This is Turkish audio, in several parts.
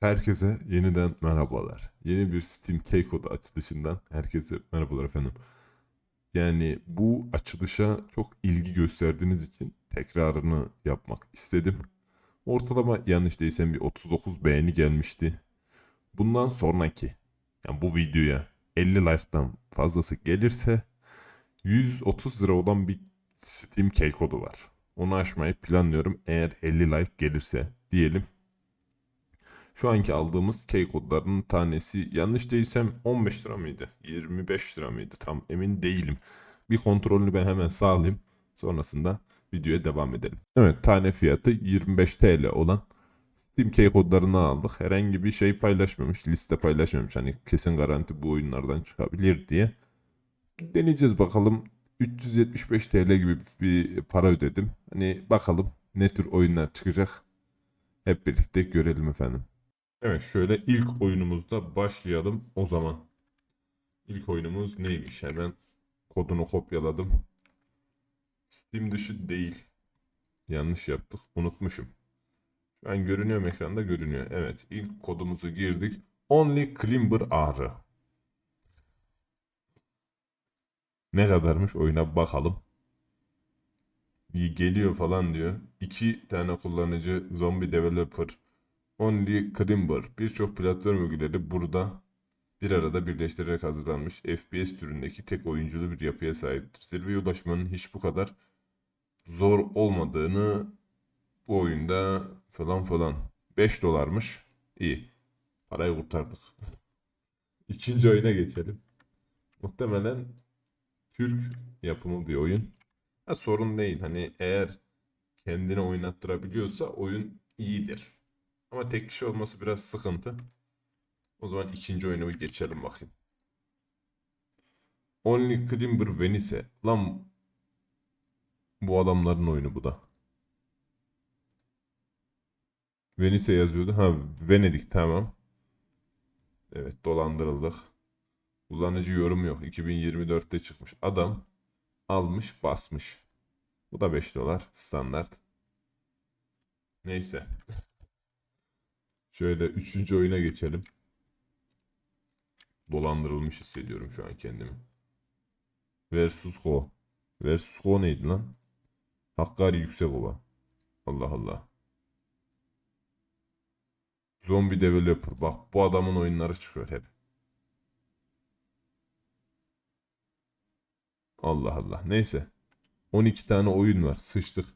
Herkese yeniden merhabalar. Yeni bir Steam Keycode açılışından herkese merhabalar efendim. Yani bu açılışa çok ilgi gösterdiğiniz için tekrarını yapmak istedim. Ortalama yanlış değilsem bir 39 beğeni gelmişti. Bundan sonraki, yani bu videoya 50 like'tan fazlası gelirse 130 lira olan bir Steam Keycode'u var. Onu aşmayı planlıyorum eğer 50 like gelirse diyelim. Şu anki aldığımız key kodlarının tanesi yanlış değilsem 15 lira mıydı? 25 lira mıydı? Tam emin değilim. Bir kontrolünü ben hemen sağlayayım. Sonrasında videoya devam edelim. Evet tane fiyatı 25 TL olan Steam key kodlarını aldık. Herhangi bir şey paylaşmamış, liste paylaşmamış. Hani kesin garanti bu oyunlardan çıkabilir diye. Deneyeceğiz bakalım. 375 TL gibi bir para ödedim. Hani bakalım ne tür oyunlar çıkacak. Hep birlikte görelim efendim. Evet şöyle ilk oyunumuzda başlayalım o zaman. İlk oyunumuz neymiş? Hemen kodunu kopyaladım. Steam dışı değil. Yanlış yaptık. Unutmuşum. Şu an görünüyor mu ekranda? Görünüyor. Evet. ilk kodumuzu girdik. Only Climber ağrı. Ne kadarmış oyuna bakalım. Geliyor falan diyor. İki tane kullanıcı zombie developer Only Climber birçok platform ögeleri burada bir arada birleştirerek hazırlanmış FPS türündeki tek oyunculu bir yapıya sahiptir. Zirveye ulaşmanın hiç bu kadar zor olmadığını bu oyunda falan falan 5 dolarmış. İyi. Parayı kurtardık. İkinci oyuna geçelim. Muhtemelen Türk yapımı bir oyun. Ha, sorun değil. Hani eğer kendini oynattırabiliyorsa oyun iyidir. Ama tek kişi olması biraz sıkıntı. O zaman ikinci oyuna bir geçelim bakayım. Only Climber Venice. Lan bu adamların oyunu bu da. Venice yazıyordu. Ha Venedik tamam. Evet dolandırıldık. Kullanıcı yorum yok. 2024'te çıkmış. Adam almış basmış. Bu da 5 dolar standart. Neyse. Şöyle üçüncü oyuna geçelim. Dolandırılmış hissediyorum şu an kendimi. Versus Go. Versus Go neydi lan? Hakkari Yüksekova. Allah Allah. Zombie Developer. Bak bu adamın oyunları çıkıyor hep. Allah Allah. Neyse. 12 tane oyun var. Sıçtık.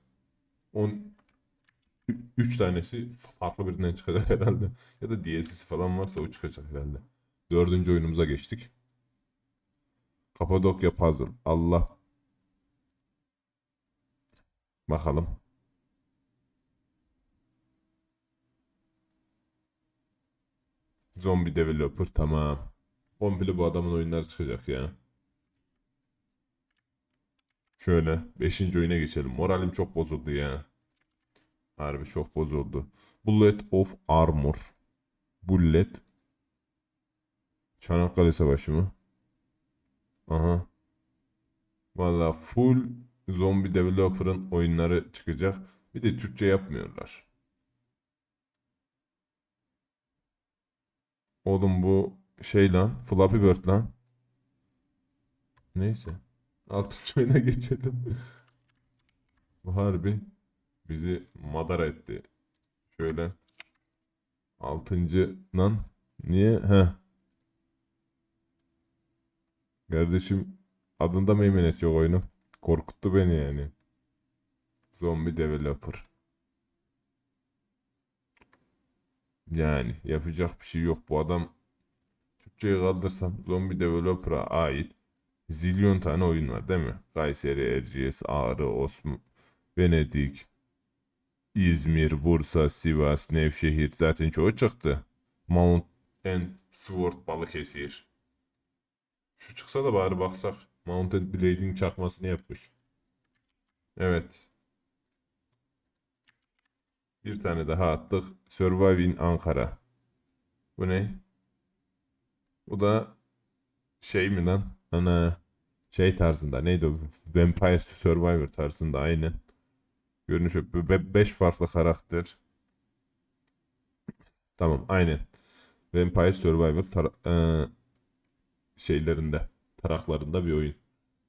10 3 tanesi farklı birinden çıkacak herhalde. Ya da DLC'si falan varsa o çıkacak herhalde. Dördüncü oyunumuza geçtik. Kapadokya Puzzle. Allah. Bakalım. Zombie Developer tamam. Komple bu adamın oyunları çıkacak ya. Şöyle 5. oyuna geçelim. Moralim çok bozuldu ya. Harbi çok bozuldu. Bullet of Armor. Bullet. Çanakkale Savaşı mı? Aha. Valla full Zombie Developer'ın oyunları çıkacak. Bir de Türkçe yapmıyorlar. Oğlum bu şey lan. Flappy Bird lan. Neyse. Altıncı oyuna geçelim. Bu harbi bizi madara etti. Şöyle. Altıncıdan niye? He. Kardeşim adında meymenet yok oyunu. Korkuttu beni yani. Zombie Developer. Yani yapacak bir şey yok. Bu adam Türkçe'yi kaldırsam Zombie Developer'a ait zilyon tane oyun var değil mi? Kayseri, Erciyes, Ağrı, Osman, Venedik, İzmir, Bursa, Sivas, Nevşehir zaten çoğu çıktı. Mount and Sword Balıkesir. Şu çıksa da bari baksak. Mounted Blade'in çakmasını yapmış. Evet. Bir tane daha attık. Survive in Ankara. Bu ne? Bu da şey mi lan? Ana şey tarzında. Neydi o? Vampire Survivor tarzında aynen. Görünüş 5 farklı karakter. Tamam aynen. Vampire Survivor tara- eee, şeylerinde, taraklarında bir oyun.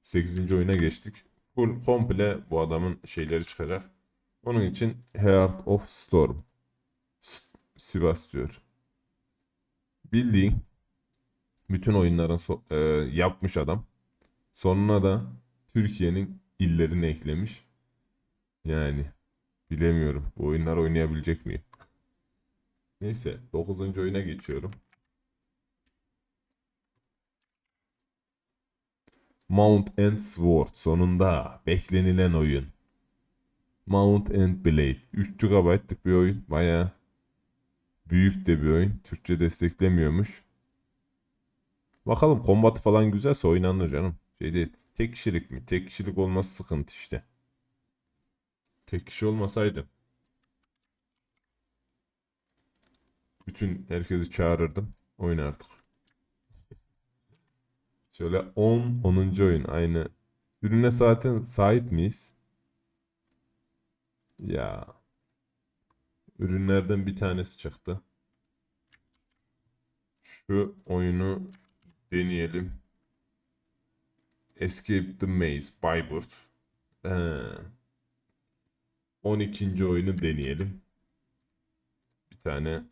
8. oyuna geçtik. Full komple bu adamın şeyleri çıkacak. Onun için Heart of Storm. S- Sivas diyor. Bildiğin bütün oyunların so- eee, yapmış adam. Sonuna da Türkiye'nin illerini eklemiş. Yani bilemiyorum. Bu oyunlar oynayabilecek miyim? Neyse 9. oyuna geçiyorum. Mount and Sword sonunda beklenilen oyun. Mount and Blade 3 GB'lık bir oyun. Baya büyük de bir oyun. Türkçe desteklemiyormuş. Bakalım kombat falan güzelse oynanır canım. Şey değil. Tek kişilik mi? Tek kişilik olması sıkıntı işte. Tek kişi olmasaydı bütün herkesi çağırırdım. Oynardık. Şöyle 10 10. oyun aynı. Ürüne zaten sahip miyiz? Ya. Ürünlerden bir tanesi çıktı. Şu oyunu deneyelim. Escape the Maze Bayburt. He. 12. oyunu deneyelim. Bir tane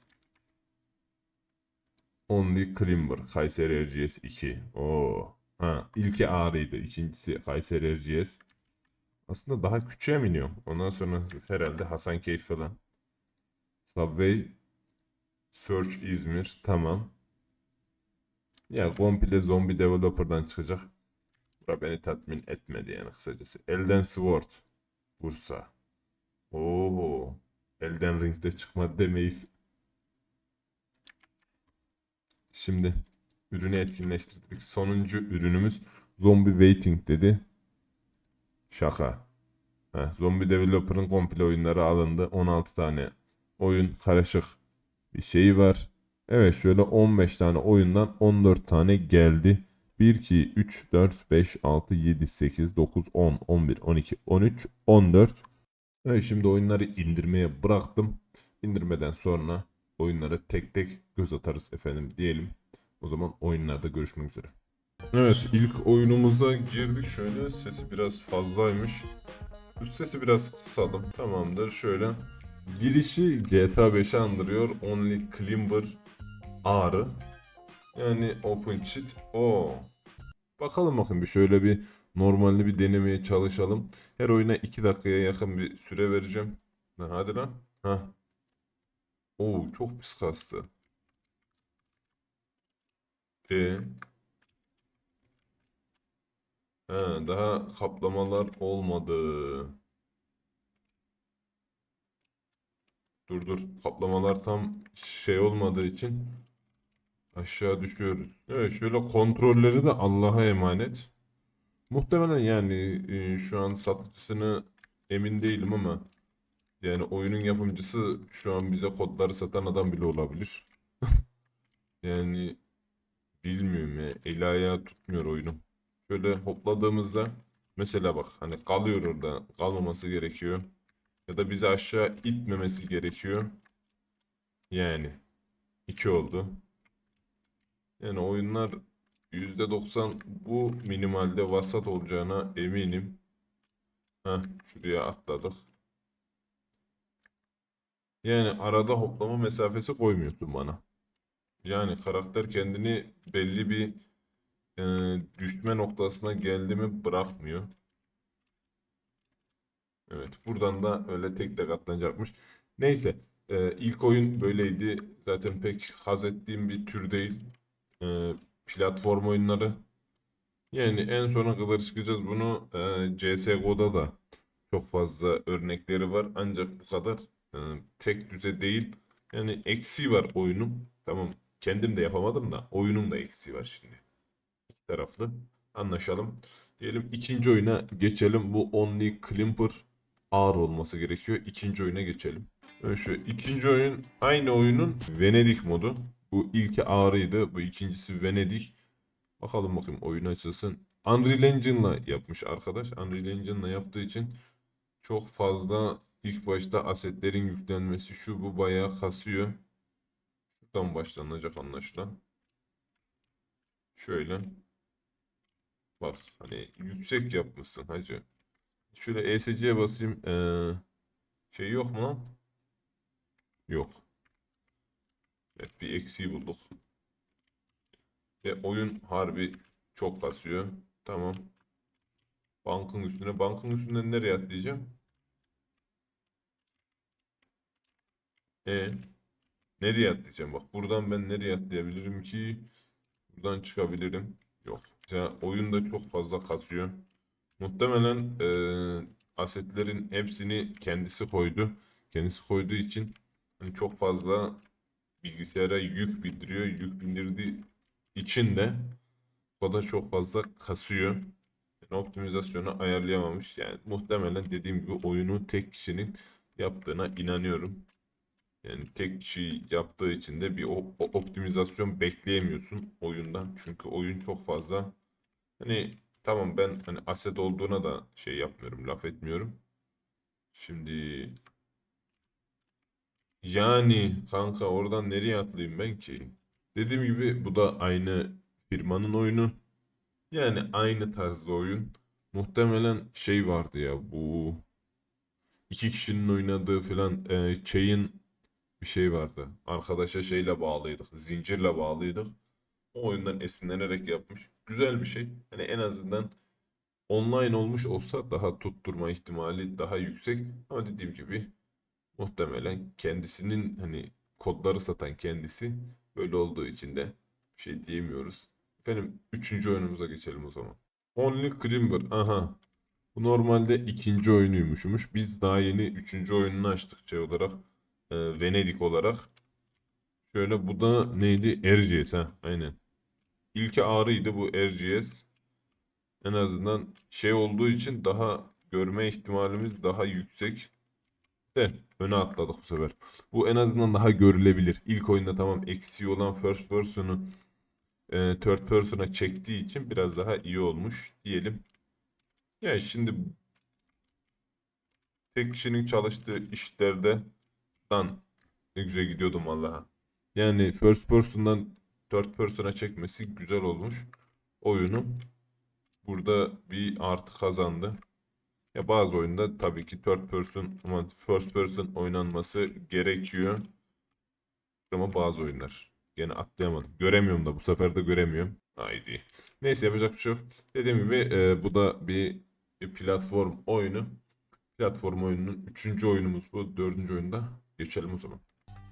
Only Climber Kayseri RGS 2. Oo. Ha, ilki ağrıydı. ikincisi Kayseri RGS. Aslında daha küçüğe mi? Ondan sonra herhalde Hasankeyf falan. Subway Search İzmir. Tamam. Ya komple zombi developer'dan çıkacak. Bura beni tatmin etmedi yani kısacası. Elden Sword. Bursa. Oo. Elden Ring'de çıkmadı demeyiz. Şimdi ürünü etkinleştirdik. Sonuncu ürünümüz Zombie Waiting dedi. Şaka. Heh, Zombie Developer'ın komple oyunları alındı. 16 tane oyun karışık bir şeyi var. Evet şöyle 15 tane oyundan 14 tane geldi. 1, 2, 3, 4, 5, 6, 7, 8, 9, 10, 11, 12, 13, 14. Şimdi oyunları indirmeye bıraktım. İndirmeden sonra oyunlara tek tek göz atarız efendim diyelim. O zaman oyunlarda görüşmek üzere. Evet ilk oyunumuza girdik şöyle sesi biraz fazlaymış. Üst sesi biraz kısalım tamamdır şöyle. Girişi GTA 5'i andırıyor. Only Climber ağrı. Yani open cheat. Oo. Bakalım bakın bir şöyle bir normalde bir denemeye çalışalım. Her oyuna 2 dakikaya yakın bir süre vereceğim. Lan hadi lan. Ha. Oo çok pis kastı. E. Ha, daha kaplamalar olmadı. Dur dur. Kaplamalar tam şey olmadığı için aşağı düşüyoruz. Evet şöyle kontrolleri de Allah'a emanet. Muhtemelen yani e, şu an satıcısını emin değilim ama yani oyunun yapımcısı şu an bize kodları satan adam bile olabilir. Yani bilmiyorum ya. El ayağı tutmuyor oyunum. Şöyle hopladığımızda mesela bak hani kalıyor orada. Kalmaması gerekiyor. Ya da bizi aşağı itmemesi gerekiyor. Yani. iki oldu. Yani oyunlar %90 bu minimalde vasat olacağına eminim. Heh, şuraya atladık. Yani arada hoplama mesafesi koymuyorsun bana. Yani karakter kendini belli bir e, düşme noktasına geldi mi bırakmıyor. Evet buradan da öyle tek tek atlanacakmış. Neyse e, ilk oyun böyleydi. Zaten pek haz ettiğim bir tür değil. E, platform oyunları. Yani en sona kadar çıkacağız bunu. E, CSGO'da da çok fazla örnekleri var. Ancak bu kadar e, tek düze değil. Yani eksiği var oyunun. Tamam kendim de yapamadım da oyunun da eksiği var şimdi. İki taraflı. Anlaşalım. Diyelim ikinci oyuna geçelim. Bu Only Climper ağır olması gerekiyor. İkinci oyuna geçelim. Evet, şu ikinci oyun aynı oyunun Venedik modu. Bu ilki ağrıydı. Bu ikincisi Venedik. Bakalım bakayım oyun açılsın. Unreal Engine'la yapmış arkadaş. Unreal Engine'la yaptığı için çok fazla ilk başta asetlerin yüklenmesi şu bu bayağı kasıyor. Buradan başlanacak anlaşılan. Şöyle. Bak hani yüksek yapmışsın hacı. Şöyle ESC'ye basayım. Ee, şey yok mu lan? Yok. Evet bir eksiği bulduk. Ve oyun harbi çok kasıyor. Tamam. Bankın üstüne. Bankın üstünden nereye atlayacağım? E nereye atlayacağım? Bak buradan ben nereye atlayabilirim ki? Buradan çıkabilirim. Yok. Ya oyun da çok fazla kasıyor. Muhtemelen eee, asetlerin hepsini kendisi koydu. Kendisi koyduğu için hani çok fazla bilgisayara yük bindiriyor. Yük bindirdiği için de o da çok fazla kasıyor. Yani optimizasyonu ayarlayamamış. Yani muhtemelen dediğim gibi oyunu tek kişinin yaptığına inanıyorum. Yani tek kişi yaptığı için de bir optimizasyon bekleyemiyorsun oyundan. Çünkü oyun çok fazla hani tamam ben hani aset olduğuna da şey yapmıyorum, laf etmiyorum. Şimdi yani kanka oradan nereye atlayayım ben ki? Dediğim gibi bu da aynı firmanın oyunu. Yani aynı tarzda oyun. Muhtemelen şey vardı ya bu iki kişinin oynadığı falan e, Chain bir şey vardı. Arkadaşa şeyle bağlıydık. Zincirle bağlıydık. O oyundan esinlenerek yapmış. Güzel bir şey. Hani en azından online olmuş olsa daha tutturma ihtimali daha yüksek. Ama dediğim gibi muhtemelen kendisinin hani kodları satan kendisi böyle olduğu için de bir şey diyemiyoruz. Efendim üçüncü oyunumuza geçelim o zaman. Only Climber. Aha. Bu normalde ikinci oyunuymuşmuş. Biz daha yeni üçüncü oyununu açtık şey olarak. Ee, Venedik olarak. Şöyle bu da neydi? RGS ha. Aynen. İlki ağrıydı bu RGS. En azından şey olduğu için daha görme ihtimalimiz daha yüksek. De öne atladık bu sefer. Bu en azından daha görülebilir. İlk oyunda tamam eksiği olan first person'u e, third person'a çektiği için biraz daha iyi olmuş diyelim. Yani şimdi tek kişinin çalıştığı işlerde lan ne güzel gidiyordum vallahi. Yani first person'dan third person'a çekmesi güzel olmuş oyunu. Burada bir artı kazandı. Ya bazı oyunda tabii ki third person ama first person oynanması gerekiyor. Ama bazı oyunlar. Gene atlayamadım. Göremiyorum da bu sefer de göremiyorum. Haydi. Neyse yapacak bir şey yok. Dediğim gibi e, bu da bir, platform oyunu. Platform oyununun üçüncü oyunumuz bu. Dördüncü oyunda geçelim o zaman.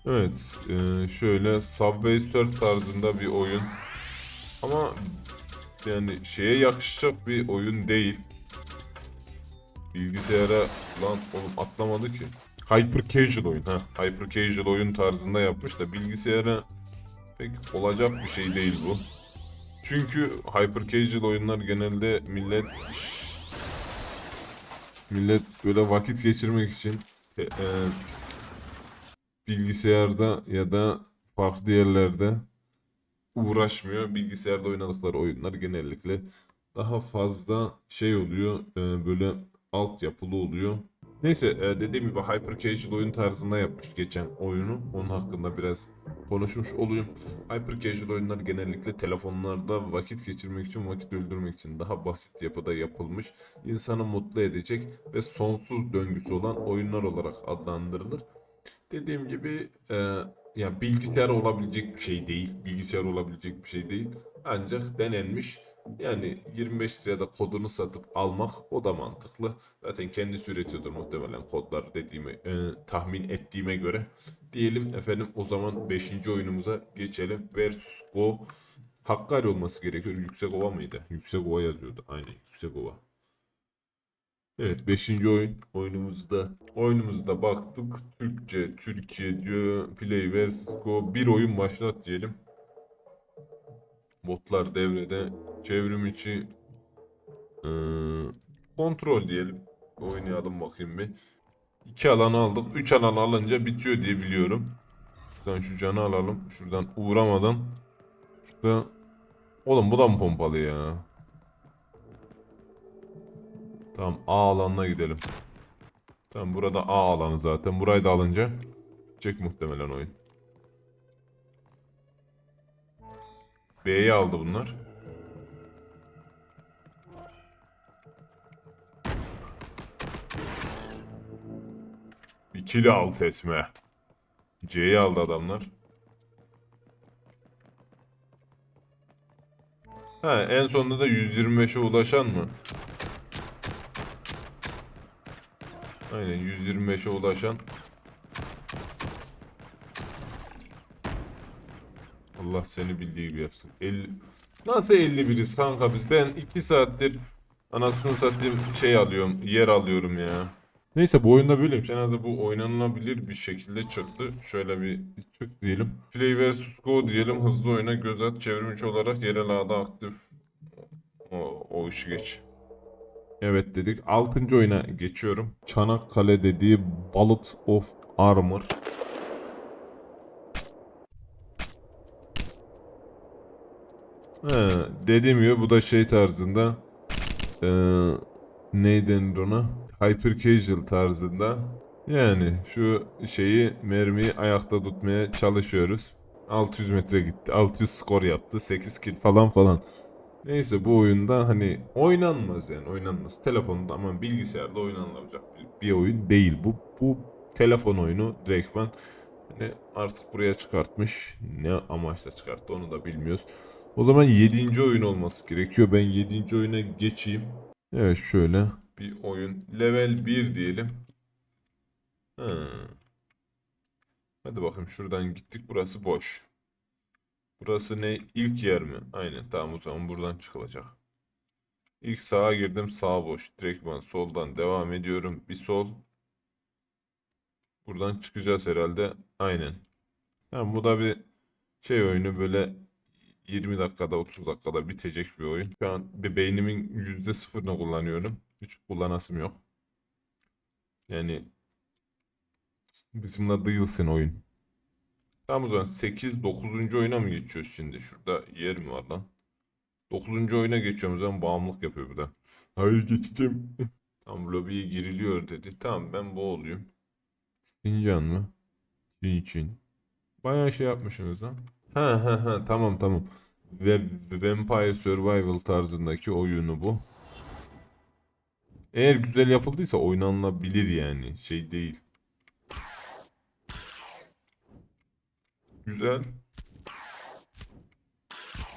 Evet. e, şöyle Subway Surf tarzında bir oyun. Ama yani şeye yakışacak bir oyun değil. Bilgisayara lan oğlum atlamadı ki. Hyper casual oyun ha. Hyper casual oyun tarzında yapmış da bilgisayara pek olacak bir şey değil bu. Çünkü hyper casual oyunlar genelde millet millet böyle vakit geçirmek için e, e, bilgisayarda ya da farklı yerlerde uğraşmıyor. Bilgisayarda oynadıkları oyunlar genellikle daha fazla şey oluyor. e, böyle altyapılı oluyor. Neyse e, dediğim gibi hyper casual oyun tarzında yapmış geçen oyunu. Onun hakkında biraz konuşmuş olayım. Hyper casual oyunlar genellikle telefonlarda vakit geçirmek için, vakit öldürmek için daha basit yapıda yapılmış, insanı mutlu edecek ve sonsuz döngüsü olan oyunlar olarak adlandırılır. Dediğim gibi e, ya bilgisayar olabilecek bir şey değil. Bilgisayar olabilecek bir şey değil. Ancak denenmiş. Yani 25 liraya da kodunu satıp almak o da mantıklı. Zaten kendisi üretiyordur muhtemelen kodlar dediğimi e, tahmin ettiğime göre. Diyelim efendim o zaman 5. oyunumuza geçelim. Versus Go. Hakkari olması gerekiyor. Yüksekova mıydı? Yüksekova yazıyordu. Aynen Yüksekova. Evet 5. oyun oyunumuzda oyunumuzda baktık Türkçe Türkiye diyor Play vs Go bir oyun başlat diyelim. Botlar devrede çevrim içi eee, kontrol diyelim. Oynayalım bakayım bir. İki alan aldık. Üç alan alınca bitiyor diye biliyorum. Şuradan şu canı alalım. Şuradan uğramadan. Şurada. Oğlum bu da mı pompalı ya? Tamam A alanına gidelim. Tamam burada A alanı zaten. Burayı da alınca çek muhtemelen oyun. B'yi aldı bunlar. İkili alt etme. C'yi aldı adamlar. Ha en sonunda da 125'e ulaşan mı? Aynen 125'e ulaşan. Allah seni bildiği gibi yapsın. 50... Nasıl 51'iz kanka biz? Ben 2 saattir anasını satayım şey alıyorum, yer alıyorum ya. Neyse bu oyunda böyleymiş. En azından bu oynanılabilir bir şekilde çıktı. Şöyle bir çık diyelim. Play vs Go diyelim. Hızlı oyuna göz at. Çevrimiçi olarak yerel ağda aktif. O, o işi geç. Evet dedik. 6. oyuna geçiyorum. Çanakkale dediği Bullet of Armor. He, gibi bu da şey tarzında eee ne denir ona? Hyper casual tarzında. Yani şu şeyi mermiyi ayakta tutmaya çalışıyoruz. 600 metre gitti. 600 skor yaptı. 8 kill falan falan. Neyse bu oyunda hani oynanmaz yani oynanmaz. Telefonda ama bilgisayarda oynanılacak bir, bir oyun değil bu. Bu telefon oyunu direktman hani artık buraya çıkartmış. Ne amaçla çıkarttı onu da bilmiyoruz. O zaman 7. oyun olması gerekiyor. Ben 7. oyuna geçeyim. Evet şöyle bir oyun. Level 1 diyelim. Ha. Hadi bakayım şuradan gittik. Burası boş. Burası ne? İlk yer mi? Aynen. Tamam o zaman buradan çıkılacak. İlk sağa girdim. Sağ boş. Direktman soldan devam ediyorum. Bir sol. Buradan çıkacağız herhalde. Aynen. Tamam bu da bir şey oyunu böyle 20 dakikada 30 dakikada bitecek bir oyun. Şu an bir beynimin %0'ını kullanıyorum. Hiç kullanasım yok. Yani bizimle değilsin oyun. Tamam o zaman 8 9. oyuna mı geçiyoruz şimdi? Şurada yer mi var lan? 9. oyuna geçiyorum o zaman bağımlılık yapıyor bu da. Hayır geçeceğim. Tamam lobiye giriliyor dedi. Tamam ben bu olayım. Sincan mı? Çin Çin. Bayağı şey yapmışsınız lan. Ha ha ha tamam tamam. Ve Vampire Survival tarzındaki oyunu bu. Eğer güzel yapıldıysa oynanılabilir yani. Şey değil. Güzel.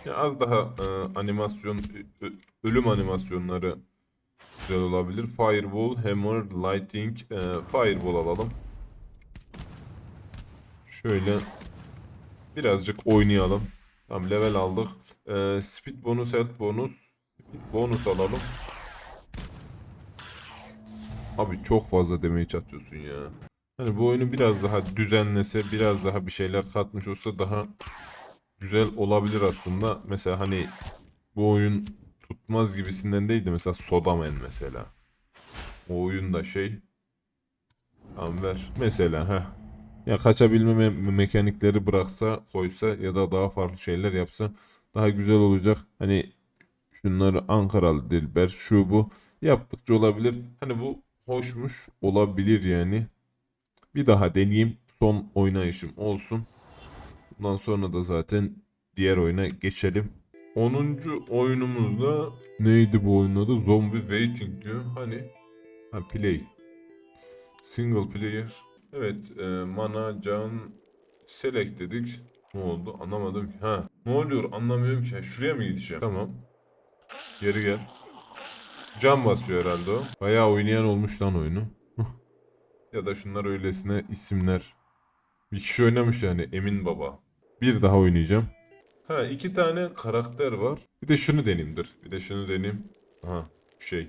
Ya az daha e, animasyon, ö- ö- ölüm animasyonları güzel olabilir. Fireball, Hammer, Lighting, e, Fireball alalım. Şöyle birazcık oynayalım. Tamam level aldık. E, speed bonus, health bonus, speed bonus alalım. Abi çok fazla damage atıyorsun ya. Hani bu oyunu biraz daha düzenlese, biraz daha bir şeyler katmış olsa daha güzel olabilir aslında. Mesela hani bu oyun tutmaz gibisinden değildi. Mesela Sodaman mesela. O oyun da şey. Tamam ver. Mesela ha. Ya kaçabilme me- mekanikleri bıraksa, koysa ya da daha farklı şeyler yapsa daha güzel olacak. Hani şunları Ankaralı Dilber şu bu yaptıkça olabilir. Hani bu hoşmuş olabilir yani. Bir daha deneyeyim. Son oynayışım olsun. Bundan sonra da zaten diğer oyuna geçelim. 10. oyunumuzda neydi bu oyunun adı? Zombie Waiting diyor. Hani ha play. Single player. Evet, e, mana, can, select dedik. Ne oldu? Anlamadım ki. Ha, ne oluyor? Anlamıyorum ki. Şuraya mı gideceğim? Tamam. Geri gel. Can basıyor herhalde o. Bayağı oynayan olmuş lan oyunu. ya da şunlar öylesine isimler. Bir kişi oynamış yani Emin Baba. Bir daha oynayacağım. Ha iki tane karakter var. Bir de şunu deneyeyim dur. Bir de şunu deneyeyim. Aha şey.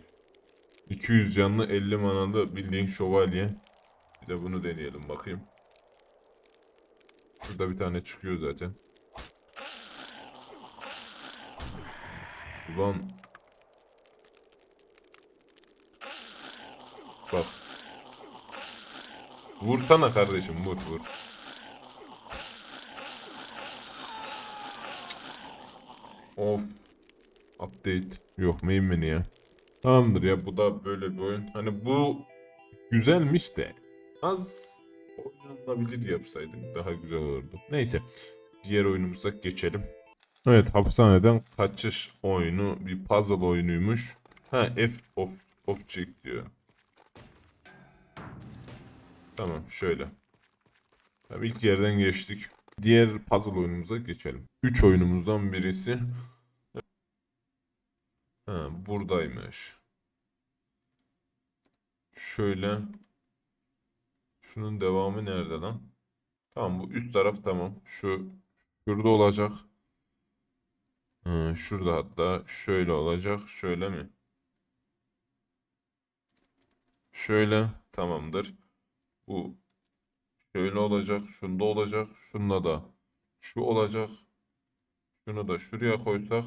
200 canlı 50 manalı bildiğin şövalye. Bir de bunu deneyelim bakayım. Şurada bir tane çıkıyor zaten. Ulan. Bak. Vursana kardeşim vur vur. Of. Update. Yok main menü ya. Tamamdır ya bu da böyle bir oyun. Hani bu güzelmiş de az oynanabilir yapsaydık daha güzel olurdu. Neyse. Diğer oyunumuza geçelim. Evet hapishaneden kaçış oyunu bir puzzle oyunuymuş. Ha F of object diyor. Tamam şöyle. Tamam, ilk yerden geçtik. Diğer puzzle oyunumuza geçelim. 3 oyunumuzdan birisi. Ha, buradaymış. Şöyle. Şunun devamı nerede lan? Tamam bu üst taraf tamam. Şu şurada olacak. Ha, şurada hatta şöyle olacak. Şöyle mi? Şöyle tamamdır. Bu şöyle olacak. Şunda olacak. Şunda da şu olacak. Şunu da şuraya koysak.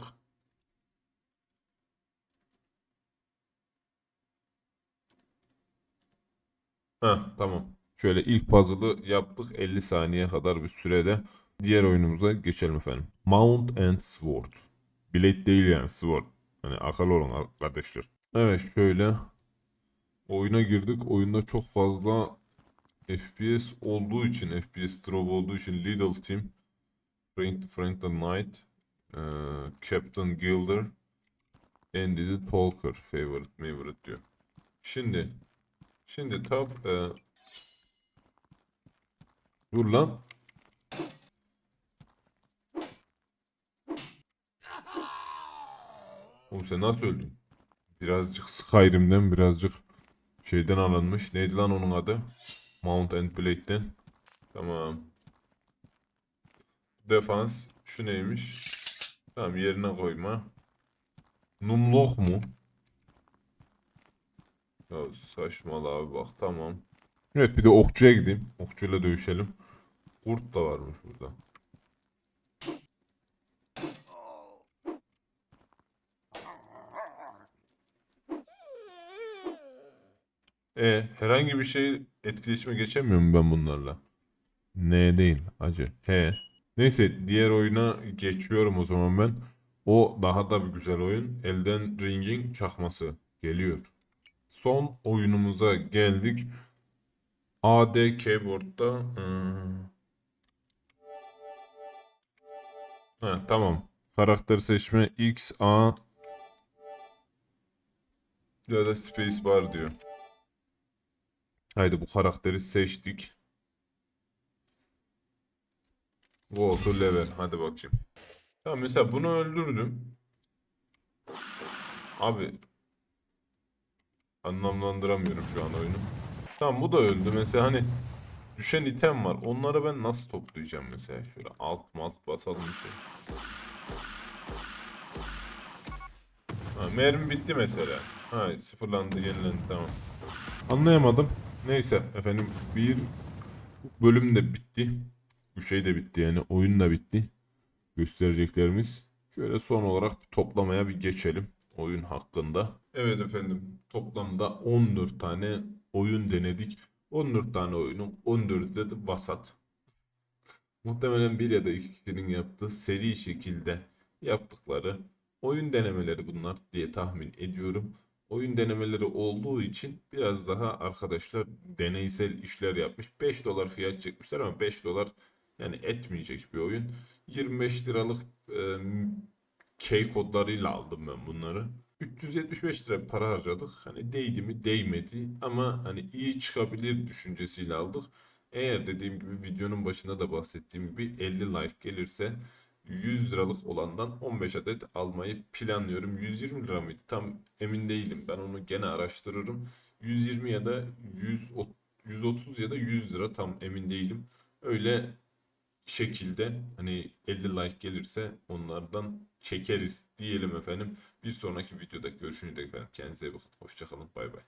Heh, tamam. Şöyle ilk puzzle'ı yaptık 50 saniye kadar bir sürede. Diğer oyunumuza geçelim efendim. Mount and Sword. Blade değil yani Sword. Hani akıllı olun kardeşler. Evet şöyle. Oyuna girdik. Oyunda çok fazla FPS olduğu için, FPS drop olduğu için Little Team, Frank, Franklin Knight, eee, Captain Gilder, Andy the Talker favorite favorite diyor. Şimdi Şimdi top e, Dur lan. Oğlum sen nasıl öldün? Birazcık Skyrim'den birazcık şeyden alınmış. Neydi lan onun adı? Mount and Blade'den. Tamam. Defans. Şu neymiş? Tamam yerine koyma. Numlock mu? Ya saçmalı abi bak tamam. Evet bir de okçuya gideyim. Okçuyla dövüşelim. Kurt da varmış burada. E herhangi bir şey etkileşime geçemiyor mu ben bunlarla? Ne değil acı. He. Neyse diğer oyuna geçiyorum o zaman ben. O daha da bir güzel oyun. Elden Ring'in çakması geliyor. Son oyunumuza geldik. AD Keyboard'da hmm. Ha, tamam. Karakter seçme X, A ya da Space Bar diyor. Haydi bu karakteri seçtik. Go to level. Hadi bakayım. Tamam mesela bunu öldürdüm. Abi anlamlandıramıyorum şu an oyunu. Tamam bu da öldü. Mesela hani düşen item var. Onları ben nasıl toplayacağım mesela? Şöyle alt malt basalım bir şey. Ha, mermi bitti mesela. Ha sıfırlandı yenilendi tamam. Anlayamadım. Neyse efendim bir bölüm de bitti. Bu şey de bitti yani oyun da bitti. Göstereceklerimiz. Şöyle son olarak bir toplamaya bir geçelim oyun hakkında. Evet efendim toplamda 14 tane oyun denedik. 14 tane oyunun 14'ü de vasat. Muhtemelen bir ya da iki kişinin yaptığı seri şekilde yaptıkları oyun denemeleri bunlar diye tahmin ediyorum. Oyun denemeleri olduğu için biraz daha arkadaşlar deneysel işler yapmış. 5 dolar fiyat çekmişler ama 5 dolar yani etmeyecek bir oyun. 25 liralık e, key kodlarıyla aldım ben bunları. 375 lira para harcadık. Hani değdi mi değmedi ama hani iyi çıkabilir düşüncesiyle aldık. Eğer dediğim gibi videonun başında da bahsettiğim gibi 50 like gelirse 100 liralık olandan 15 adet almayı planlıyorum. 120 lira mıydı? Tam emin değilim. Ben onu gene araştırırım. 120 ya da 100, 130 ya da 100 lira tam emin değilim. Öyle şekilde hani 50 like gelirse onlardan çekeriz diyelim efendim. Bir sonraki videoda görüşünce efendim. Kendinize iyi bakın. Hoşçakalın. Bay bay.